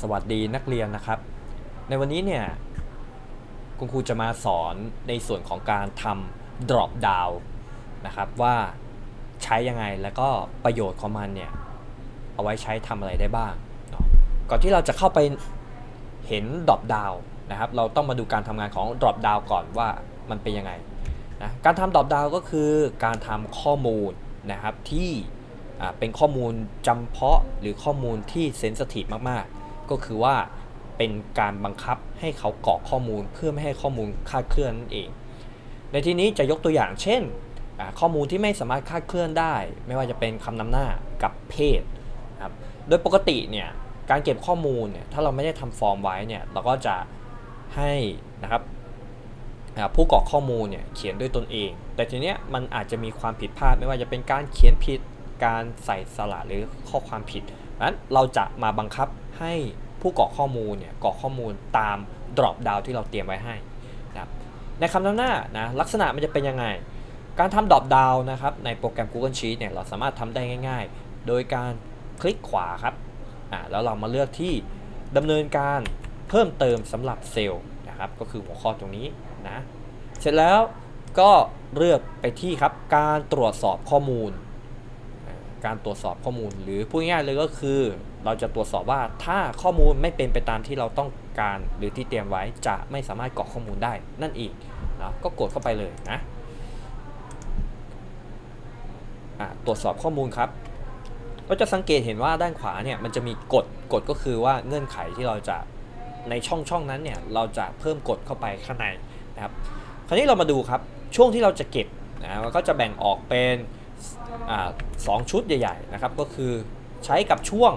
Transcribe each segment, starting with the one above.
สวัสดีนักเรียนนะครับ ในวันนี้เนี่ยคุณครูจะมาสอนในส่วนของการทำ drop down นะครับว่าใช้ยังไงแล้วก็ประโยชน์ของมันเนี่ยเอาไว้ใช้ทำอะไรได้บ้าง ก่อนที่เราจะเข้าไปเห็น drop down นะครับเราต้องมาดูการทำงานของ drop down ก่อนว่ามันเป็นยังไงนะการทำ drop down ก็คือการทำข้อมูลนะครับที่เป็นข้อมูลจำเพาะหรือข้อมูลที่เซนสทีฟมากๆ ก็คือว่าเป็นการบังคับให้เขากรอกข้อมูลเพื่อไม่ให้ข้อมูลคลาดเคลื่อนนั่นเอง ในที่นี้จะยกตัวอย่างเช่น ข้อมูลที่ไม่สามารถคลาดเคลื่อนได้ ไม่ว่าจะเป็นคำนำหน้ากับเพศนะครับโดยปกติเนี่ยการเก็บข้อมูลเนี่ยถ้าเราไม่ได้ทำฟอร์มไว้เนี่ยเราก็จะให้นะครับผู้กรอกข้อมูลเนี่ยเขียนด้วยตนเอง แต่ทีเนี้ยมันอาจจะมีความผิดพลาด ไม่ว่าจะเป็นการเขียนผิดการใส่สระหรือข้อความผิดนั้นเราจะมาบังคับ ให้ผู้กรอกข้อมูลเนี่ยกรอกข้อมูลตาม drop down ที่เราเตรียมไว้ให้นะครับในคำนำหน้านะลักษณะมันจะเป็นยังไง การทำ drop down นะครับในโปรแกรม Google Sheet เนี่ยเราสามารถทำได้ง่าย ๆ โดยการคลิกขวาครับอ่าแล้วเรามาเลือกที่ดำเนินการเพิ่มเติมสำหรับเซลล์นะครับก็คือหัวข้อตรงนี้นะเสร็จแล้วก็เลือกไปที่ครับการตรวจสอบข้อมูล การตรวจสอบข้อมูล หรือพูดง่ายๆเลยก็คือ เราจะตรวจสอบว่าถ้าข้อมูลไม่เป็นไปตามที่เราต้องการ หรือที่เตรียมไว้จะไม่สามารถกรอกข้อมูลได้นั่นเองนะก็กดเข้าไปเลยนะะตรวจสอบข้อมูลครับก็จะสังเกตเห็นว่าด้านขวาเนี่ยมันจะมีกฎกฎก็คือว่าเงื่อนไขที่เราจะในช่องช่องนั้นเนี่ยเราจะเพิ่มกฎเข้าไปข้างในนะครับ คราวนี้เรามาดูครับช่วงที่เราจะเก็บนะมันก็จะแบ่งออกเป็น สองชุดใหญ่ๆนะครับก็คือใช้กับช่วง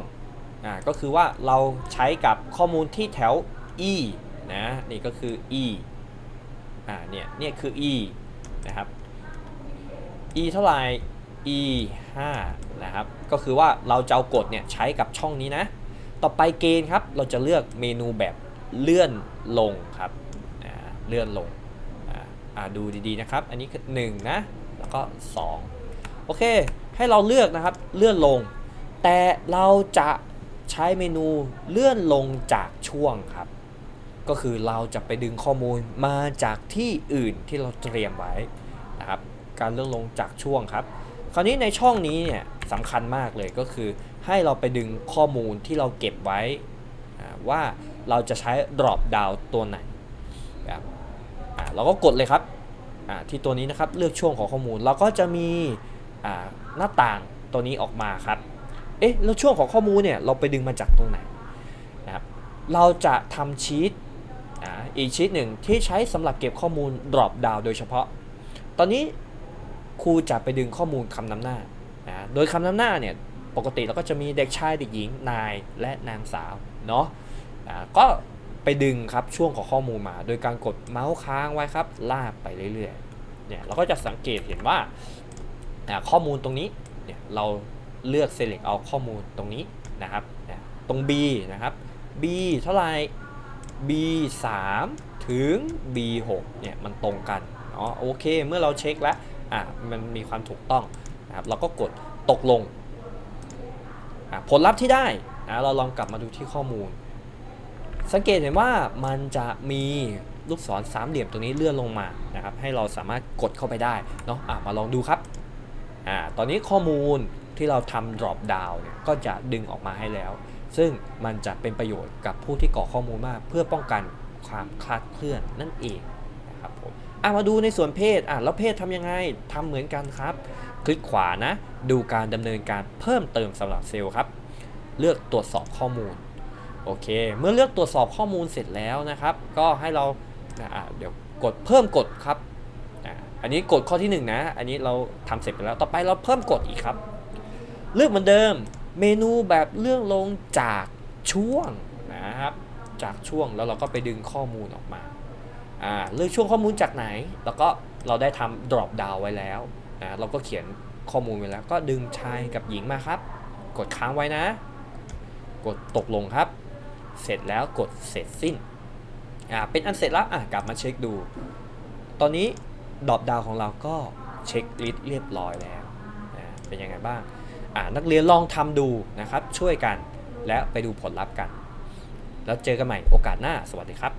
ก็คือว่าเราใช้กับข้อมูลที่แถว e นะนี่ก็คือ e อ่าเนี่ยเนี่ยคือ e นะครับ e เท่าไหร่ e 5นะครับก็คือว่าเราจะเอากฎเนี่ยใช้กับช่องนี้นะ ต่อไปเกณฑ์ครับเราจะเลือกเมนูแบบเลื่อนลงครับเลื่อนลงดูดีๆนะครับ อันนี้คือ1นะแล้วก็ 2 โอเค ให้เราเลือกนะครับเลื่อนลง แต่เราจะใช้เมนูเลื่อนลงจากช่วงครับ ก็คือเราจะไปดึงข้อมูลมาจากที่อื่นที่เราเตรียมไว้นะครับ การเลื่อนลงจากช่วงครับ คราวนี้ในช่องนี้เนี่ยสำคัญมากเลยก็คือ ให้เราไปดึงข้อมูลที่เราเก็บไว้ว่าเราจะใช้ drop down ตัวไหนครับอ่าเราก็กดเลยครับอ่าที่ตัวนี้นะครับเลือกช่วงของข้อมูลเราก็จะมี หน้าต่างตัวนี้ออกมาครับ เอ๊ะ แล้วช่วงของข้อมูลเนี่ยเราไปดึงมาจากตรงไหนนะครับ เราจะทำชีตอีกชีตหนึ่งที่ใช้สำหรับเก็บข้อมูล drop down โดยเฉพาะ ตอนนี้ครูจะไปดึงข้อมูลคำนำหน้านะโดยคำนำหน้าเนี่ยปกติเราก็จะมีเด็กชายเด็กหญิงนายและนางสาวเนาะก็ไปดึงครับช่วงของข้อมูลมา โดยการกดเมาส์ค้างไว้ครับลากไปเรื่อยๆเนี่ยเราก็จะสังเกตเห็นว่า ข้อมูลตรงนี้เนี่ยเราเลือก select เอาข้อมูลตรงนี้นะครับตรง B นะครับ B เท่าไหร่ B 3ถึง B 6เนี่ยมันตรงกันอ๋อโอเคเมื่อเราเช็คแล้วอะมันมีความถูกต้องนะครับเราก็กดตกลงอะผลลัพธ์ที่ได้นะเราลองกลับมาดูที่ข้อมูล สังเกตเห็นว่ามันจะมีลูกศรสามเหลี่ยมตรงนี้เลื่อนลงมานะครับให้เราสามารถกดเข้าไปได้เนาะอะมาลองดูครับ อ่าตอนนี้ข้อมูลที่เราทำ drop down เนี่ยก็จะดึงออกมาให้แล้ว ซึ่งมันจะเป็นประโยชน์กับผู้ที่กรอข้อมูลมาก เพื่อป้องกันความคลาดเคลื่อนนั่นเองนะครับผมอะมาดูในส่วนเพศอะแล้วเพศทำยังไงทำเหมือนกันครับ คลิกขวานะดูการดำเนินการเพิ่มเติมสำหรับเซลล์ครับ เลือกตรวจสอบข้อมูลโอเค เมื่อเลือกตรวจสอบข้อมูลเสร็จแล้วนะครับ ก็ให้เราเดี๋ยวกดเพิ่มกดครับ อันนี้กดข้อที่ 1 นะ อันนี้เราทำเสร็จไปแล้ว ต่อไปเราเพิ่มกดอีกครับ เลือกเหมือนเดิม เมนูแบบเลื่อนลงจากช่วงนะครับ จากช่วงแล้วเราก็ไปดึงข้อมูลออกมาอ่าเลือกช่วงข้อมูลจากไหน แล้วก็เราได้ทำ drop down ไว้แล้วนะเราก็เขียนข้อมูลไว้แล้วก็ดึงชายกับหญิงมาครับ กดค้างไว้นะ กดตกลงครับ เสร็จแล้วกดเสร็จสิ้นอ่าเป็นอันเสร็จแล้วอะกลับมาเช็คดู ตอนนี้ ดรอปดาวของเราก็เช็คลิสต์เรียบร้อยแล้วนะเป็นยังไงบ้างนักเรียนลองทำดูนะครับ ช่วยกันและไปดูผลลัพธ์กัน แล้วเจอกันใหม่โอกาสหน้า สวัสดีครับ